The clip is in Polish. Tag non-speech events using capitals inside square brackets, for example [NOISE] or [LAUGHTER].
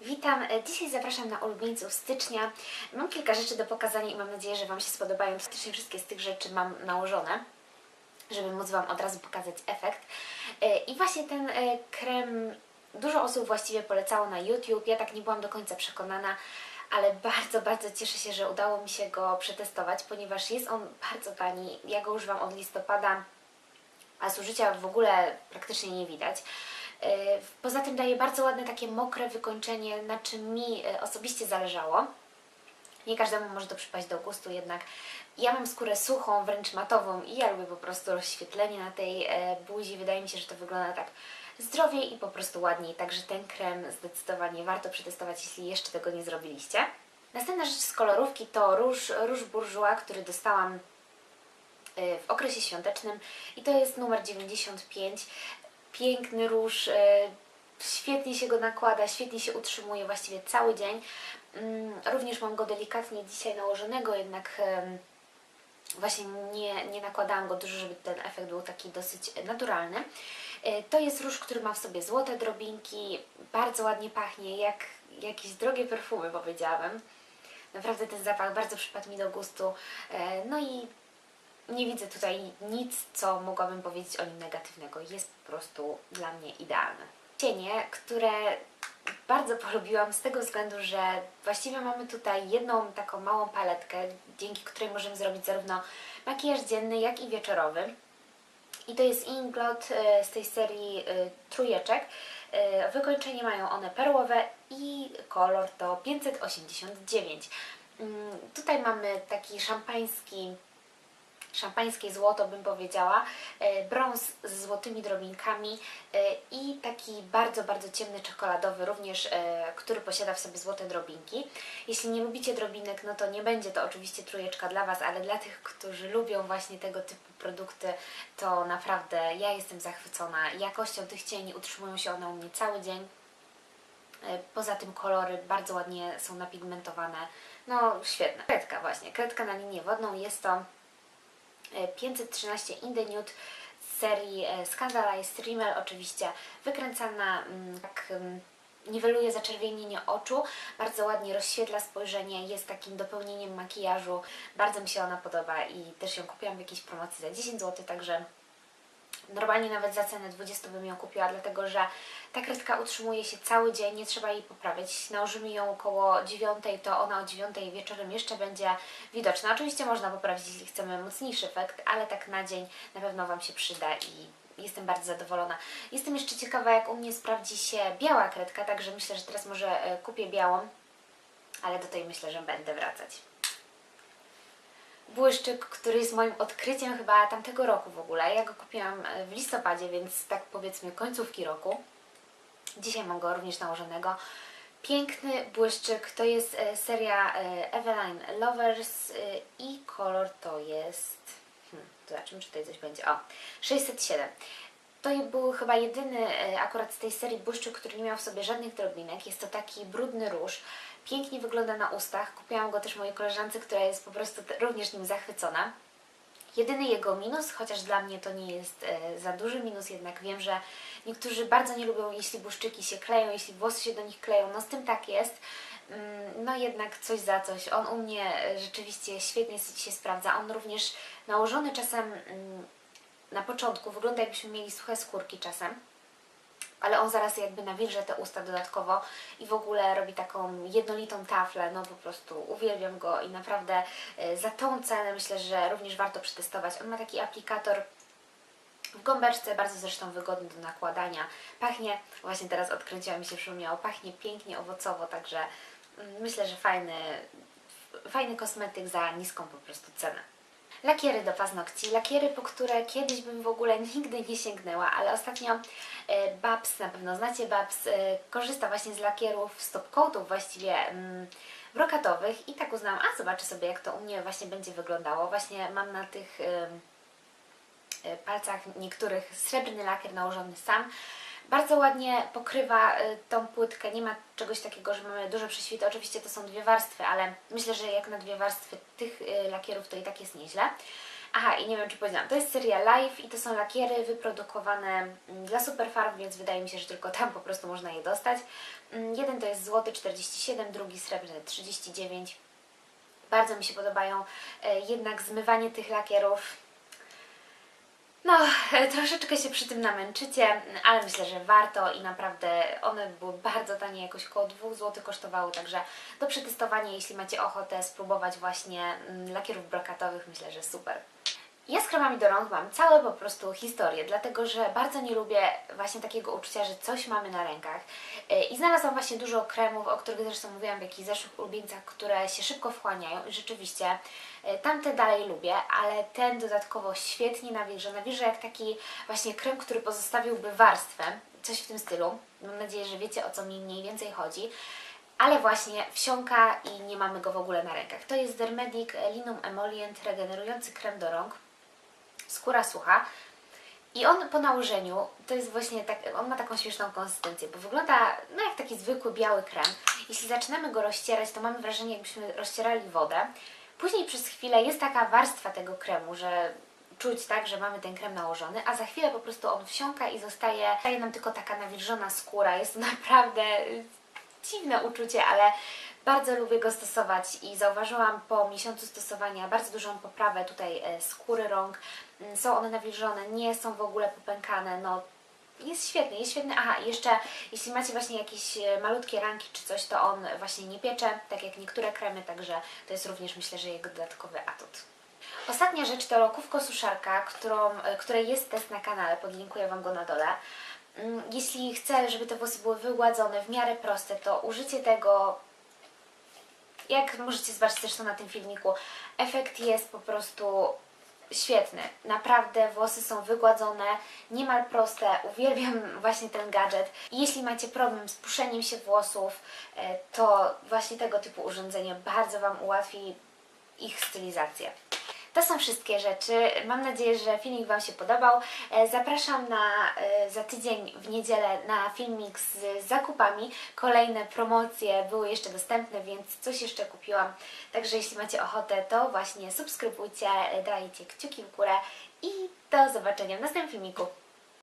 Witam, E, dzisiaj zapraszam na ulubieńców stycznia. Mam kilka rzeczy do pokazania i mam nadzieję, że Wam się spodobają. Praktycznie wszystkie z tych rzeczy mam nałożone, żeby móc Wam od razu pokazać efekt. E, I właśnie ten e, krem dużo osób właściwie polecało na YouTube. Ja tak nie byłam do końca przekonana, ale [LAUGHS] bardzo, bardzo cieszę się, że udało mi się go przetestować, ponieważ jest on bardzo tani. Ja go używam od listopada, a zużycia w ogóle praktycznie nie widać. Yy, Poza tym daje bardzo ładne takie mokre wykończenie, na czym mi yy, osobiście zależało. Nie każdemu może to przypaść do gustu, jednak ja mam skórę suchą, wręcz matową i ja lubię po prostu rozświetlenie na tej e, buzi. Wydaje mi się, że to wygląda tak zdrowiej i po prostu ładniej. Także ten krem zdecydowanie warto przetestować, jeśli jeszcze tego nie zrobiliście. Następna rzecz z kolorówki to róż, róż Bourjois, który dostałam w okresie świątecznym i to jest numer 95. Piękny róż, y, świetnie się go nakłada, świetnie się utrzymuje właściwie cały dzień. Mm, Również mam go delikatnie dzisiaj nałożonego, jednak właśnie nie, nie nakładałam go dużo, żeby ten efekt był taki dosyć naturalny. Y, To jest róż, który ma w sobie złote drobinki, bardzo ładnie pachnie, jak jakieś drogie perfumy powiedziałabym. Naprawdę ten zapach bardzo przypadł mi do gustu. E, No i nie widzę tutaj nic, co mogłabym powiedzieć o nim negatywnego. Jest po prostu dla mnie idealny. Cienie, które bardzo polubiłam z tego względu, że właściwie mamy tutaj jedną taką małą paletkę, dzięki której możemy zrobić zarówno makijaż dzienny, jak i wieczorowy. I to jest Inglot e, z tej serii e, trójeczek. E, Wykończenie mają one perłowe i kolor to 589. Mm, Tutaj mamy taki szampański szampańskie złoto bym powiedziała, e, brąz z złotymi drobinkami e, i taki bardzo, bardzo ciemny czekoladowy również, e, który posiada w sobie złote drobinki. Jeśli nie lubicie drobinek, no to nie będzie to oczywiście trójeczka dla Was, ale dla tych, którzy lubią właśnie tego typu produkty, to naprawdę ja jestem zachwycona jakością tych cieni, utrzymują się one u mnie cały dzień. Poza tym kolory bardzo ładnie są napigmentowane. No świetne. Kredka właśnie, kredka na linię wodną jest to 513 in the nude z serii e, Scandalized Rimmel, oczywiście wykręcana, mm, tak mm, niweluje zaczerwienienie oczu, bardzo ładnie rozświetla spojrzenie, jest takim dopełnieniem makijażu, bardzo mi się ona podoba i też ją kupiłam w jakiejś promocji za 10 zł, także Normalnie nawet za cenę 20 bym ją kupiła, dlatego że ta kredka utrzymuje się cały dzień, nie trzeba jej poprawiać. Nałożymy ją około 9, to ona o 9 wieczorem jeszcze będzie widoczna. Oczywiście można poprawić, jeśli chcemy mocniejszy efekt, ale tak na dzień na pewno Wam się przyda i jestem bardzo zadowolona. Jestem jeszcze ciekawa, jak u mnie sprawdzi się biała kredka, także myślę, że teraz może e, kupię białą, ale do tej myślę, że będę wracać błyszczyk, który jest moim odkryciem chyba tamtego roku w ogóle. Ja go kupiłam e, w listopadzie, więc tak powiedzmy końcówki roku. Dzisiaj mam go również nałożonego. Piękny błyszczyk, to jest e, seria e, Eveline Lovers i kolor to jest... Hmm, zobaczymy, czy tutaj coś będzie. O, 607. To był chyba jedyny e, akurat z tej serii błyszczyk, który nie miał w sobie żadnych drobinek. Jest to taki brudny róż. Pięknie wygląda na ustach. Kupiłam go też mojej koleżance, która jest po prostu również nim zachwycona. Jedyny jego minus, chociaż dla mnie to nie jest e, za duży minus, jednak wiem, że niektórzy bardzo nie lubią, jeśli błyszczyki się kleją, jeśli włosy się do nich kleją. No z tym tak jest. Mm, No jednak coś za coś. On u mnie e, rzeczywiście świetnie się sprawdza. On również nałożony czasem mm, na początku wygląda jakbyśmy mieli suche skórki czasem ale on zaraz jakby nawilże te usta dodatkowo i w ogóle robi taką jednolitą taflę, no po prostu uwielbiam go i naprawdę e, za tą cenę myślę, że również warto przetestować. On ma taki aplikator w gąbeczce, bardzo zresztą wygodny do nakładania. Pachnie, właśnie teraz odkręciła mi się przypomniało, pachnie pięknie, owocowo, także mm, myślę, że fajny, fajny kosmetyk za niską po prostu cenę. Lakiery do paznokci, lakiery, po które kiedyś bym w ogóle nigdy nie sięgnęła, ale ostatnio e, Babs, na pewno znacie Babs, e, korzysta właśnie z lakierów, stop coatów właściwie mm, brokatowych i tak uznałam, a zobaczę sobie jak to u mnie właśnie będzie wyglądało. Właśnie mam na tych e, palcach niektórych srebrny lakier nałożony sam. Bardzo ładnie pokrywa y, tą płytkę, nie ma czegoś takiego, że mamy duże prześwity. Oczywiście to są dwie warstwy, ale myślę, że jak na dwie warstwy tych y, lakierów to i tak jest nieźle. Aha, i nie wiem czy powiedziałam, to jest seria Live i to są lakiery wyprodukowane mm, dla Superfarm, więc wydaje mi się, że tylko tam po prostu można je dostać. Mm, Jeden to jest złoty 47, drugi srebrny 39. Bardzo mi się podobają, e, jednak zmywanie tych lakierów no, [LAUGHS] troszeczkę się przy tym namęczycie, ale myślę, że warto i naprawdę one były bardzo tanie, jakoś około 2 zł kosztowały, także do przetestowania, jeśli macie ochotę spróbować właśnie mm, lakierów brokatowych, myślę, że super. Ja z kremami do rąk mam całe po prostu historię, dlatego że bardzo nie lubię właśnie takiego uczucia, że coś mamy na rękach. Yy, I znalazłam właśnie dużo kremów, o których zresztą mówiłam w jakichś zeszłych ulubieńcach, które się szybko wchłaniają i rzeczywiście yy, tamte dalej lubię, ale ten dodatkowo świetnie nawilża. Nawilża jak taki właśnie krem, który pozostawiłby warstwę, coś w tym stylu. Mam nadzieję, że wiecie o co mi mniej więcej chodzi ale właśnie wsiąka i nie mamy go w ogóle na rękach. To jest Dermedic Linum Emollient regenerujący krem do rąk skóra sucha. I on po nałożeniu, to jest właśnie tak, on ma taką śmieszną konsystencję, bo wygląda no jak taki zwykły biały krem. Jeśli zaczynamy go rozcierać, to mamy wrażenie, jakbyśmy rozcierali wodę. Później przez chwilę jest taka warstwa tego kremu, że czuć tak, że mamy ten krem nałożony, a za chwilę po prostu on wsiąka i zostaje, zostaje nam tylko taka nawilżona skóra. Jest to [LAUGHS] naprawdę dziwne uczucie, ale bardzo lubię go stosować i zauważyłam po miesiącu stosowania bardzo dużą poprawę tutaj e, skóry rąk. Mm, Są one nawilżone, nie są w ogóle popękane, no jest świetny, jest świetny. Aha, jeszcze jeśli macie właśnie jakieś e, malutkie ranki czy coś, to on właśnie nie piecze, tak jak niektóre kremy, także to jest również myślę, że jego dodatkowy atut. Ostatnia rzecz to rokówko suszarka, którą, e, której jest test na kanale, podlinkuję Wam go na dole. Mm, Jeśli chcę, żeby te włosy były wygładzone, w miarę proste, to użycie tego, jak możecie zobaczyć zresztą na tym filmiku, efekt jest po prostu świetny. Naprawdę włosy są wygładzone, niemal proste. Uwielbiam właśnie ten gadżet. Jeśli macie problem z puszeniem się włosów, e, to właśnie tego typu urządzenie bardzo Wam ułatwi ich stylizację. To są wszystkie rzeczy. Mam nadzieję, że filmik Wam się podobał. E, Zapraszam na e, za tydzień w niedzielę na filmik z zakupami. Kolejne promocje były jeszcze dostępne, więc coś jeszcze kupiłam. Także jeśli macie ochotę, to właśnie subskrybujcie, e, dajcie kciuki w górę i do zobaczenia w następnym filmiku.